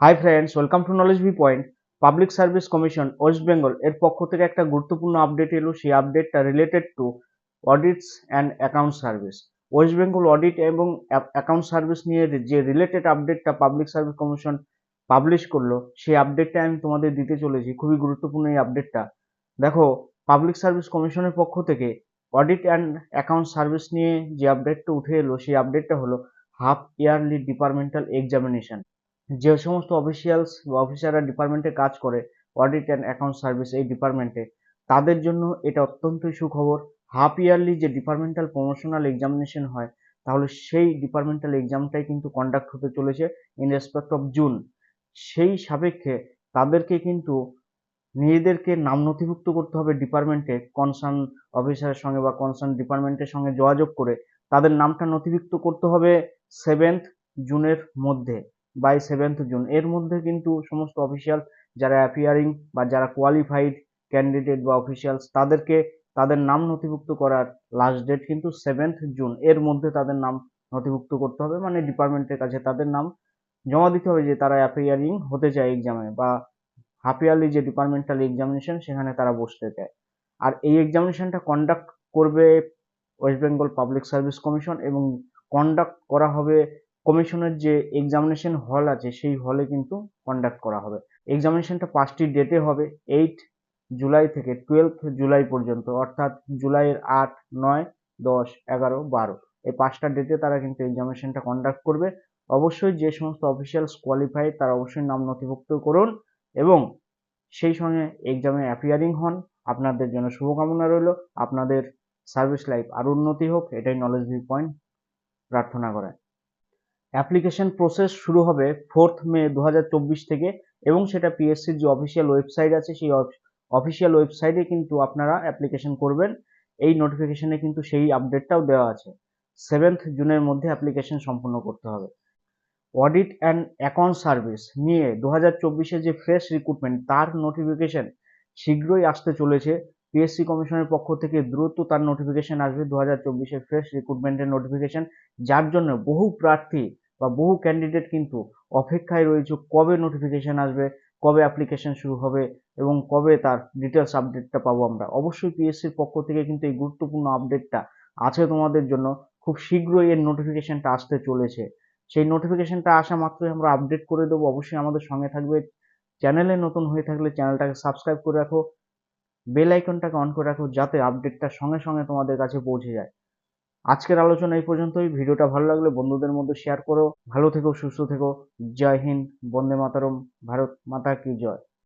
Hi friends welcome to knowledge V point public service commission West Bengal এর পক্ষ থেকে একটা গুরুত্বপূর্ণ আপডেট এলো, সেই আপডেটটা related to audits and account service West Bengal audit এবং অ্যাকাউন্ট সার্ভিস নিয়ে যে রিলেটেড আপডেটটা পাবলিক সার্ভিস কমিশন পাবলিশ করল, সেই আপডেটটা আমি তোমাদের দিতে চলেছি। খুবই গুরুত্বপূর্ণ এই আপডেটটা দেখো পাবলিক সার্ভিস কমিশনের পক্ষ থেকে অডিট অ্যান্ড অ্যাকাউন্ট সার্ভিস নিয়ে যে আপডেটটা উঠে এলো, সেই আপডেটটা হলো হাফ ইয়ারলি ডিপার্টমেন্টাল এক্সামিনেশন যে সমস্ত অফিসিয়ালস বা অফিসাররা ডিপার্টমেন্টে কাজ করে অডিট অ্যান্ড অ্যাকাউন্ট সার্ভিস এই ডিপার্টমেন্টে তাদের জন্য এটা অত্যন্তই সুখবর। হাফ ইয়ারলি যে ডিপার্টমেন্টাল প্রমোশনাল এক্সামিনেশন হয়, তাহলে সেই ডিপার্টমেন্টাল এক্সামটাই কিন্তু কন্ডাক্ট হতে চলেছে ইন রেসপেক্ট অফ জুন সেই সাপেক্ষে তাদেরকে কিন্তু নিজেদেরকে নাম নথিভুক্ত করতে হবে ডিপার্টমেন্টে কনসার্ন অফিসারের সঙ্গে বা কনসার্ন ডিপার্টমেন্টের সঙ্গে যোগাযোগ করে তাদের নামটা নথিভুক্ত করতে হবে সেভেন্থ জুনের মধ্যে। বাই সেভেন্থ জুন এর মধ্যে কিন্তু সমস্ত অফিসিয়াল যারা অ্যাপিয়ারিং বা যারা কোয়ালিফাইড ক্যান্ডিডেট বা অফিসিয়ালস তাদেরকে তাদের নাম নথিভুক্ত করার লাস্ট ডেট কিন্তু সেভেন্থ জুন এর মধ্যে তাদের নাম নথিভুক্ত করতে হবে। মানে ডিপার্টমেন্টের কাছে তাদের নাম জমা দিতে হবে যে তারা অ্যাপিয়ারিং হতে চায় এক্সামে বা হাফ ইয়ারলি যে ডিপার্টমেন্টাল এক্সামিনেশন সেখানে তারা বসতে চায়। আর এই এক্সামিনেশনটা কন্ডাক্ট করবে West Bengal public service commission এবং কন্ডাক্ট করা হবে কমিশনের যে এক্সামিনেশন হল আছে, সেই হলে কিন্তু কন্ডাক্ট করা হবে। এক্সামিনেশনটা পাঁচটি ডেটে হবে এইট জুলাই থেকে টুয়েলভ জুলাই পর্যন্ত, অর্থাৎ জুলাইয়ের আট, নয়, দশ, এগারো, বারো। এই পাঁচটা ডেটে তারা কিন্তু এক্সামিনেশনটা কন্ডাক্ট করবে। অবশ্যই যে সমস্ত অফিসিয়ালস কোয়ালিফাইড তারা অবশ্যই নাম নথিভুক্ত করুন এবং সেই সঙ্গে এক্সামে অ্যাপিয়ারিং হন। আপনাদের জন্য শুভকামনা রইল। আপনাদের সার্ভিস লাইফ আরও উন্নতি হোক, এটাই নলেজ ভিউ পয়েন্ট প্রার্থনা করে অ্যাপ্লিকেশন প্রসেস শুরু হবে ফোর্থ মে দু হাজার চব্বিশ থেকে এবং সেটা পিএসসির যে অফিসিয়াল ওয়েবসাইট আছে সেই অফিসিয়াল ওয়েবসাইটে কিন্তু আপনারা অ্যাপ্লিকেশন করবেন। এই নোটিফিকেশনে কিন্তু সেই আপডেটটাও দেওয়া আছে। সেভেন্থ জুনের মধ্যে অ্যাপ্লিকেশন সম্পূর্ণ করতে হবে। অডিট অ্যান্ড অ্যাকাউন্ট সার্ভিস নিয়ে দু হাজার যে ফ্রেশ রিক্রুটমেন্ট তার নোটিফিকেশন শীঘ্রই আসতে চলেছে। পিএসসি কমিশনের পক্ষ থেকে দ্রুত তার নোটিফিকেশন আসবে। দু হাজার ফ্রেশ রিক্রুটমেন্টের নোটিফিকেশন যার জন্য বহু প্রার্থী বা বহু ক্যান্ডিডেট কিন্তু অপেক্ষায় রয়েছে কবে নোটিফিকেশন আসবে, কবে অ্যাপ্লিকেশন শুরু হবে এবং কবে তার ডিটেলস আপডেটটা পাবো আমরা। অবশ্যই পিএসসির পক্ষ থেকে কিন্তু এই গুরুত্বপূর্ণ আপডেটটা আছে তোমাদের জন্য। খুব শীঘ্রই এর নোটিফিকেশানটা আসতে চলেছে। সেই নোটিফিকেশনটা আসা মাত্রই আমরা আপডেট করে দেবো। অবশ্যই আমাদের সঙ্গে থাকবে। চ্যানেলে নতুন হয়ে থাকলে চ্যানেলটাকে সাবস্ক্রাইব করে রাখো। বেল আইকনটাকে অন করে রাখো যাতে আপডেটটা সঙ্গে সঙ্গে তোমাদের কাছে পৌঁছে যায়। আজকের আলোচনা এই পর্যন্তই। ভিডিওটা ভালো লাগলে বন্ধুদের মধ্যে শেয়ার করো। ভালো থেকো, সুস্থ থেকো। জয় হিন্দ, বন্দে মাতারম, ভারত মাতা কি জয়।